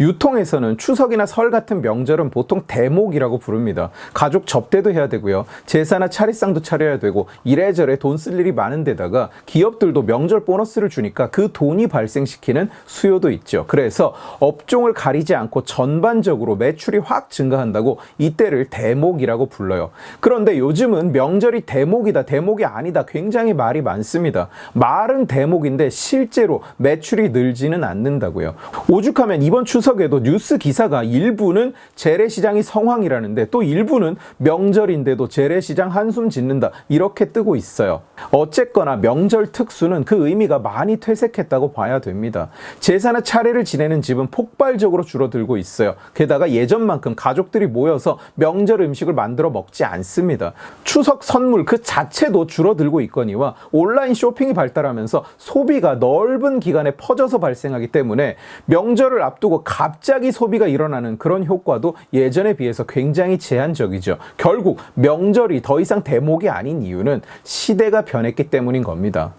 유통에서는 추석이나 설 같은 명절은 보통 대목이라고 부릅니다. 가족 접대도 해야 되고요. 제사나 차례상도 차려야 되고 이래저래 돈 쓸 일이 많은 데다가 기업들도 명절 보너스를 주니까 그 돈이 발생시키는 수요도 있죠. 그래서 업종을 가리지 않고 전반적으로 매출이 확 증가한다고 이때를 대목이라고 불러요. 그런데 요즘은 명절이 대목이다, 대목이 아니다 굉장히 말이 많습니다. 말은 대목인데 실제로 매출이 늘지는 않는다고요. 오죽하면 이번 추석 에도 뉴스 기사가 일부는 재래시장이 성황이라는데 또 일부는 명절인데도 재래시장 한숨 짓는다 이렇게 뜨고 있어요. 어쨌거나 명절 특수는 그 의미가 많이 퇴색했다고 봐야 됩니다. 제사나 차례를 지내는 집은 폭발적으로 줄어들고 있어요. 게다가 예전만큼 가족들이 모여서 명절 음식을 만들어 먹지 않습니다. 추석 선물 그 자체도 줄어들고 있거니와 온라인 쇼핑이 발달하면서 소비가 넓은 기간에 퍼져서 발생하기 때문에 명절을 앞두고 갑자기 소비가 일어나는 그런 효과도 예전에 비해서 굉장히 제한적이죠. 결국 명절이 더 이상 대목이 아닌 이유는 시대가 변했기 때문인 겁니다.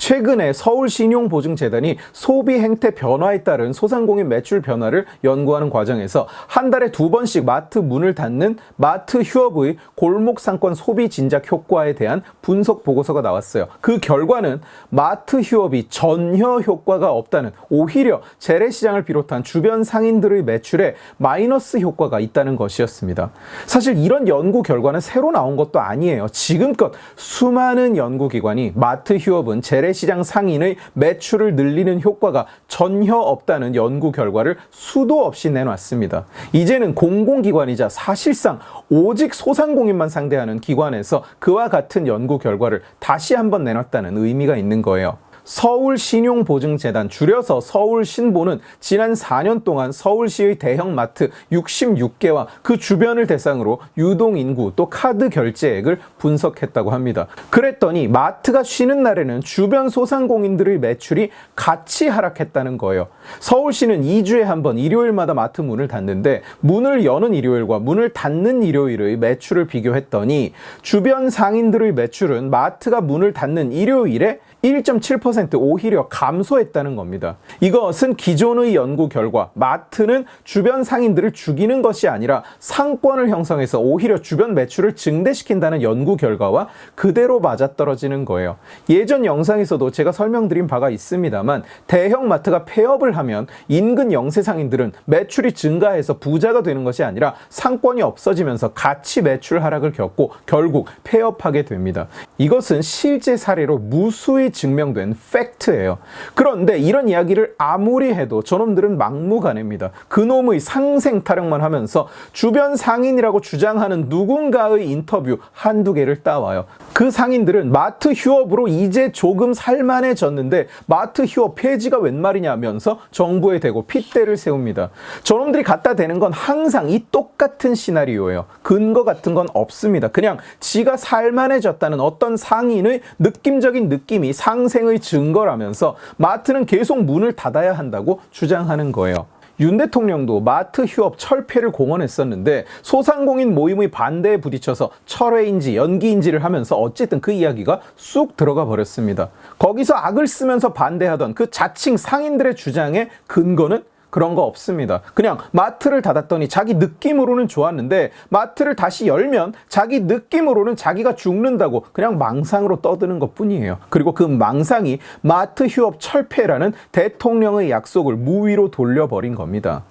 최근에 서울신용보증재단이 소비 행태 변화에 따른 소상공인 매출 변화를 연구하는 과정에서 한 달에 두 번씩 마트 문을 닫는 마트 휴업의 골목 상권 소비 진작 효과에 대한 분석 보고서가 나왔어요. 그 결과는 마트 휴업이 전혀 효과가 없다는 오히려 재래시장을 비롯한 주변 상인들의 매출에 마이너스 효과가 있다는 것이었습니다. 사실 이런 연구 결과는 새로 나온 것도 아니에요. 지금껏 수많은 연구기관이 마트 휴업은 재래 시장 상인의 매출을 늘리는 효과가 전혀 없다는 연구 결과를 수도 없이 내놨습니다. 이제는 공공기관이자 사실상 오직 소상공인만 상대하는 기관에서 그와 같은 연구 결과를 다시 한번 내놨다는 의미가 있는 거예요. 서울신용보증재단 줄여서 서울신보는 지난 4년 동안 서울시의 대형 마트 66개와 그 주변을 대상으로 유동인구 또 카드 결제액을 분석했다고 합니다. 그랬더니 마트가 쉬는 날에는 주변 소상공인들의 매출이 같이 하락했다는 거예요. 서울시는 2주에 한 번 일요일마다 마트 문을 닫는데 문을 여는 일요일과 문을 닫는 일요일의 매출을 비교했더니 주변 상인들의 매출은 마트가 문을 닫는 일요일에 1.7% 오히려 감소했다는 겁니다. 이것은 기존의 연구 결과 마트는 주변 상인들을 죽이는 것이 아니라 상권을 형성해서 오히려 주변 매출을 증대시킨다는 연구 결과와 그대로 맞아떨어지는 거예요. 예전 영상에서도 제가 설명드린 바가 있습니다만 대형 마트가 폐업을 하면 인근 영세 상인들은 매출이 증가해서 부자가 되는 것이 아니라 상권이 없어지면서 같이 매출 하락을 겪고 결국 폐업하게 됩니다. 이것은 실제 사례로 무수히 증명된 팩트예요. 그런데 이런 이야기를 아무리 해도 저놈들은 막무가내입니다. 그놈의 상생 타령만 하면서 주변 상인이라고 주장하는 누군가의 인터뷰 한두 개를 따와요. 그 상인들은 마트 휴업으로 이제 조금 살만해졌는데 마트 휴업 폐지가 웬 말이냐면서 정부에 대고 핏대를 세웁니다. 저놈들이 갖다 대는 건 항상 이 똑같은 시나리오예요. 근거 같은 건 없습니다. 그냥 지가 살만해졌다는 어떤 상인의 느낌적인 느낌이 상생의 증거라면서 마트는 계속 문을 닫아야 한다고 주장하는 거예요. 윤 대통령도 마트 휴업 철폐를 공언했었는데 소상공인 모임의 반대에 부딪혀서 철회인지 연기인지를 하면서 어쨌든 그 이야기가 쑥 들어가 버렸습니다. 거기서 악을 쓰면서 반대하던 그 자칭 상인들의 주장의 근거는 그런 거 없습니다. 그냥 마트를 닫았더니 자기 느낌으로는 좋았는데 마트를 다시 열면 자기 느낌으로는 자기가 죽는다고 그냥 망상으로 떠드는 것 뿐이에요. 그리고 그 망상이 마트 휴업 철폐라는 대통령의 약속을 무위로 돌려버린 겁니다.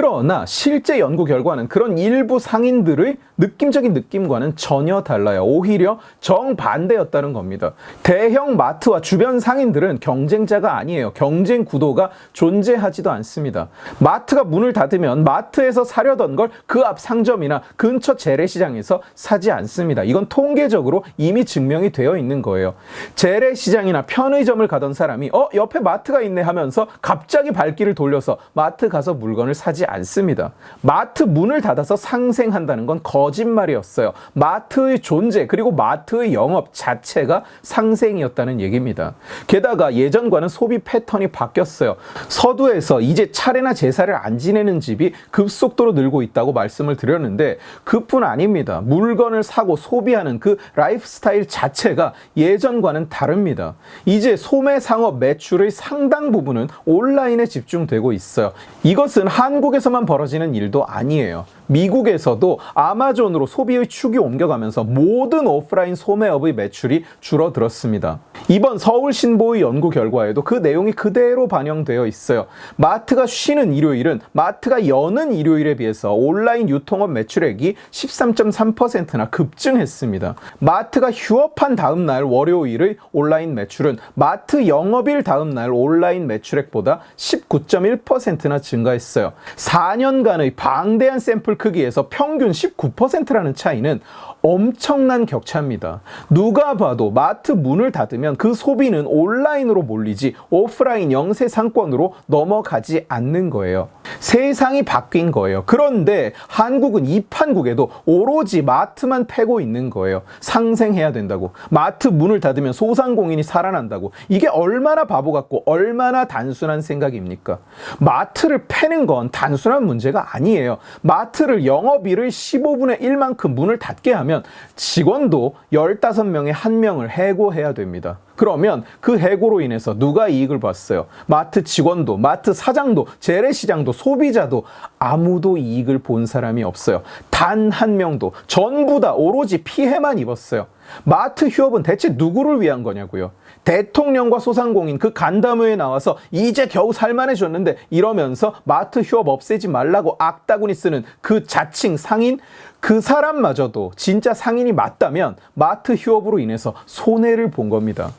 그러나 실제 연구 결과는 그런 일부 상인들의 느낌적인 느낌과는 전혀 달라요. 오히려 정반대였다는 겁니다. 대형 마트와 주변 상인들은 경쟁자가 아니에요. 경쟁 구도가 존재하지도 않습니다. 마트가 문을 닫으면 마트에서 사려던 걸 그 앞 상점이나 근처 재래시장에서 사지 않습니다. 이건 통계적으로 이미 증명이 되어 있는 거예요. 재래시장이나 편의점을 가던 사람이 어 옆에 마트가 있네 하면서 갑자기 발길을 돌려서 마트 가서 물건을 사지 않습니다. 마트 문을 닫아서 상생한다는 건 거짓말이었어요. 마트의 존재 그리고 마트의 영업 자체가 상생이었다는 얘기입니다. 게다가 예전과는 소비 패턴이 바뀌었어요. 서두에서 이제 차례나 제사를 안 지내는 집이 급속도로 늘고 있다고 말씀을 드렸는데 그뿐 아닙니다. 물건을 사고 소비하는 그 라이프 스타일 자체가 예전과는 다릅니다. 이제 소매 상업 매출의 상당 부분은 온라인에 집중되고 있어요. 이것은 한국 에서만 벌어지는 일도 아니에요. 미국에서도 아마존으로 소비의 축이 옮겨가면서 모든 오프라인 소매업의 매출이 줄어들었습니다. 이번 서울신보의 연구 결과에도 그 내용이 그대로 반영되어 있어요. 마트가 쉬는 일요일은 마트가 여는 일요일에 비해서 온라인 유통업 매출액이 13.3%나 급증했습니다. 마트가 휴업한 다음 날 월요일의 온라인 매출은 마트 영업일 다음 날 온라인 매출액보다 19.1%나 증가했어요. 4년간의 방대한 샘플 크기에서 평균 19%라는 차이는 엄청난 격차입니다. 누가 봐도 마트 문을 닫으면 그 소비는 온라인으로 몰리지 오프라인 영세 상권으로 넘어가지 않는 거예요. 세상이 바뀐 거예요. 그런데 한국은 이 판국에도 오로지 마트만 패고 있는 거예요. 상생해야 된다고. 마트 문을 닫으면 소상공인이 살아난다고. 이게 얼마나 바보 같고 얼마나 단순한 생각입니까? 마트를 패는 건 단순한 문제가 아니에요. 마트를 영업일의 15분의 1만큼 문을 닫게 하면 직원도 15명에 1명을 해고해야 됩니다. 그러면 그 해고로 인해서 누가 이익을 봤어요? 마트 직원도, 마트 사장도, 재래시장도, 소비자도 아무도 이익을 본 사람이 없어요. 단 한 명도. 전부 다 오로지 피해만 입었어요. 마트 휴업은 대체 누구를 위한 거냐고요? 대통령과 소상공인 그 간담회에 나와서 이제 겨우 살만해졌는데 이러면서 마트 휴업 없애지 말라고 악다구니 쓰는 그 자칭 상인 그 사람마저도 진짜 상인이 맞다면 마트 휴업으로 인해서 손해를 본 겁니다.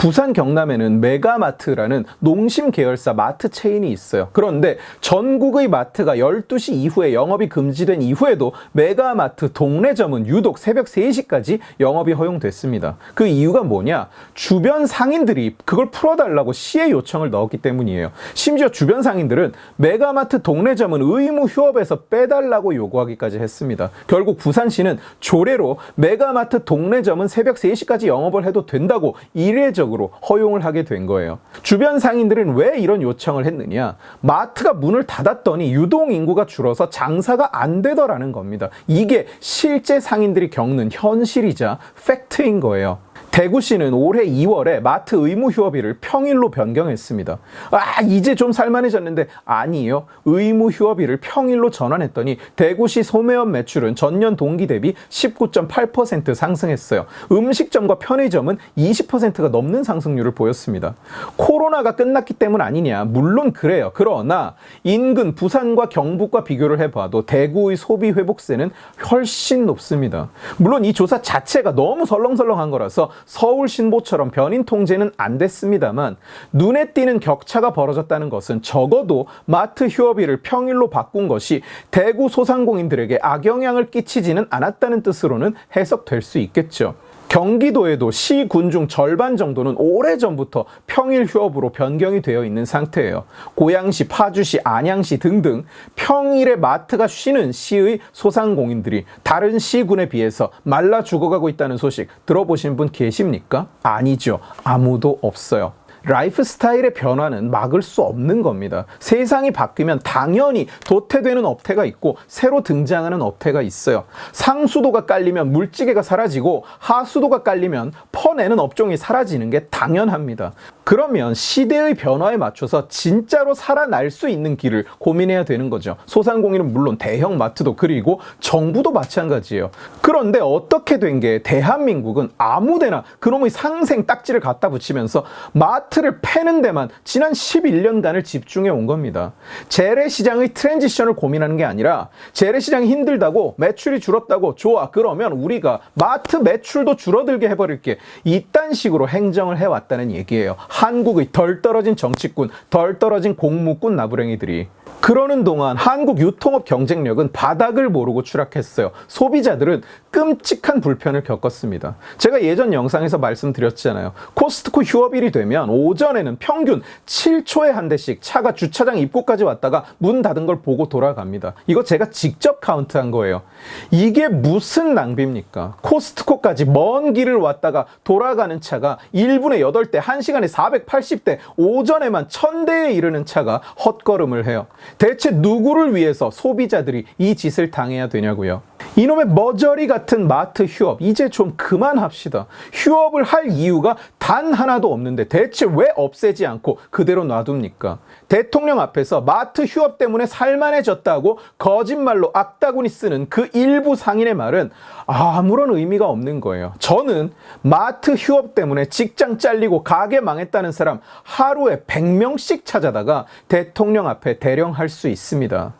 부산 경남에는 메가마트라는 농심 계열사 마트 체인이 있어요. 그런데 전국의 마트가 12시 이후에 영업이 금지된 이후에도 메가마트 동래점은 유독 새벽 3시까지 영업이 허용됐습니다. 그 이유가 뭐냐? 주변 상인들이 그걸 풀어달라고 시의 요청을 넣었기 때문이에요. 심지어 주변 상인들은 메가마트 동래점은 의무 휴업에서 빼달라고 요구하기까지 했습니다. 결국 부산시는 조례로 메가마트 동래점은 새벽 3시까지 영업을 해도 된다고 이례적 으로 허용을 하게 된 거예요. 주변 상인들은 왜 이런 요청을 했느냐? 마트가 문을 닫았더니 유동 인구가 줄어서 장사가 안 되더라는 겁니다. 이게 실제 상인들이 겪는 현실이자 팩트인 거예요. 대구시는 올해 2월에 마트 의무 휴업일을 평일로 변경했습니다. 아, 이제 좀 살만해졌는데 아니에요. 의무 휴업일을 평일로 전환했더니 대구시 소매업 매출은 전년 동기 대비 19.8% 상승했어요. 음식점과 편의점은 20%가 넘는 상승률을 보였습니다. 코로나가 끝났기 때문 아니냐? 물론 그래요. 그러나 인근 부산과 경북과 비교를 해봐도 대구의 소비 회복세는 훨씬 높습니다. 물론 이 조사 자체가 너무 설렁설렁한 거라서 서울 신보처럼 변인 통제는 안 됐습니다만 눈에 띄는 격차가 벌어졌다는 것은 적어도 마트 휴업일을 평일로 바꾼 것이 대구 소상공인들에게 악영향을 끼치지는 않았다는 뜻으로는 해석될 수 있겠죠. 경기도에도 시, 군 중 절반 정도는 오래전부터 평일 휴업으로 변경이 되어 있는 상태예요. 고양시, 파주시, 안양시 등등 평일에 마트가 쉬는 시의 소상공인들이 다른 시군에 비해서 말라 죽어가고 있다는 소식 들어보신 분 계십니까? 아니죠. 아무도 없어요. 라이프 스타일의 변화는 막을 수 없는 겁니다. 세상이 바뀌면 당연히 도태되는 업태가 있고 새로 등장하는 업태가 있어요. 상수도가 깔리면 물찌개가 사라지고 하수도가 깔리면 퍼내는 업종이 사라지는 게 당연합니다. 그러면 시대의 변화에 맞춰서 진짜로 살아날 수 있는 길을 고민해야 되는 거죠. 소상공인은 물론 대형 마트도 그리고 정부도 마찬가지예요. 그런데 어떻게 된 게 대한민국은 아무데나 그놈의 상생 딱지를 갖다 붙이면서 마 트를 패는 데만 지난 11년간을 집중해 온 겁니다. 재래시장의 트랜지션을 고민하는 게 아니라 재래시장이 힘들다고 매출이 줄었다고 좋아 그러면 우리가 마트 매출도 줄어들게 해버릴게 이딴 식으로 행정을 해왔다는 얘기예요. 한국의 덜 떨어진 정치꾼, 덜 떨어진 공무꾼 나부랭이들이 그러는 동안 한국 유통업 경쟁력은 바닥을 모르고 추락했어요. 소비자들은 끔찍한 불편을 겪었습니다. 제가 예전 영상에서 말씀드렸잖아요. 코스트코 휴업일이 되면 오전에는 평균 7초에 한 대씩 차가 주차장 입구까지 왔다가 문 닫은 걸 보고 돌아갑니다. 이거 제가 직접 카운트한 거예요. 이게 무슨 낭비입니까? 코스트코까지 먼 길을 왔다가 돌아가는 차가 1분에 8대, 1시간에 480대, 오전에만 1000대에 이르는 차가 헛걸음을 해요. 대체 누구를 위해서 소비자들이 이 짓을 당해야 되냐고요. 이놈의 머저리 같은 마트 휴업 이제 좀 그만합시다. 휴업을 할 이유가 단 하나도 없는데 대체 왜 없애지 않고 그대로 놔둡니까? 대통령 앞에서 마트 휴업 때문에 살만해졌다고 거짓말로 악다구니 쓰는 그 일부 상인의 말은 아무런 의미가 없는 거예요. 저는 마트 휴업 때문에 직장 잘리고 가게 망했다는 사람 하루에 100명씩 찾아다가 대통령 앞에 대령할 수 있습니다.